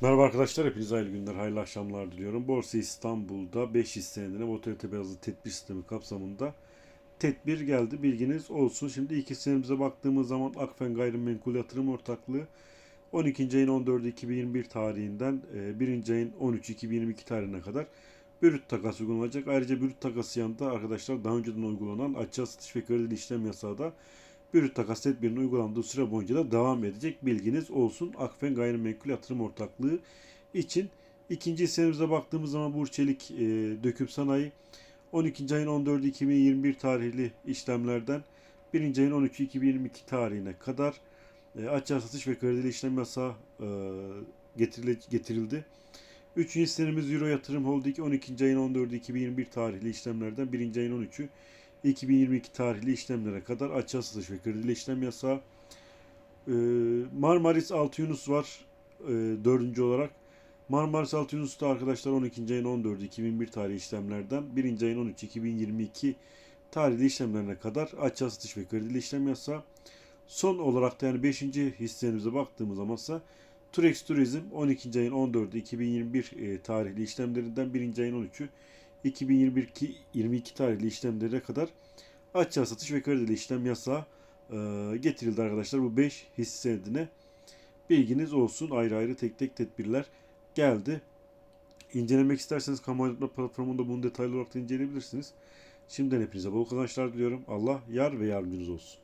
Merhaba arkadaşlar, hepinize hayırlı günler, hayırlı akşamlar diliyorum. Borsa İstanbul'da 5 hisse senedine volatilite bazlı tedbir sistemi kapsamında tedbir geldi. Bilginiz olsun. Şimdi ilk hisselerimize baktığımız zaman Akfen Gayrimenkul Yatırım Ortaklığı 12. ayın 14 2021 tarihinden 1. ayın 13 2022 tarihine kadar bürüt takas uygulanacak. Ayrıca bürüt takası yanında arkadaşlar daha önceden uygulanan açığa satış ve kredi işlem yasağı da Brüt takas tedbirinin uygulandığı süre boyunca da devam edecek. Bilginiz olsun. Akfen Gayrimenkul Yatırım Ortaklığı için. ikinci hissemize baktığımız zaman Burçelik e, Döküm Sanayi 12. ayın 14 2021 tarihli işlemlerden 1. ayın 13 2022 tarihine kadar e, açığa satış ve kredili işlem yasağı e, getirile, getirildi. Üçüncü hissemiz Euro Yatırım Holding 12. ayın 14 2021 tarihli işlemlerden 1. ayın 13'ü 2022 tarihli işlemlere kadar açığa satış ve kredili işlem yasağı. Ee, Marmaris Altı Yunus var e, dördüncü olarak. Marmaris Altı Yunus'ta arkadaşlar 12. ayın 14 2001 tarihli işlemlerden 1. ayın 13 2022 tarihli işlemlerine kadar açığa satış ve kredili işlem yasağı. Son olarak da yani 5. hissemize baktığımız zaman ise Turex Turizm 12. ayın 14 2021 e, tarihli işlemlerinden 1. ayın 13'ü 2022 22 tarihli işlemlere kadar açığa satış ve kredili işlem yasağı e, getirildi arkadaşlar. Bu 5 hisse senedine bilginiz olsun. Ayrı ayrı tek tek tedbirler geldi. İncelemek isterseniz kamu platformunda bunu detaylı olarak da inceleyebilirsiniz. Şimdiden hepinize bol kazançlar diliyorum. Allah yar ve yardımcınız olsun.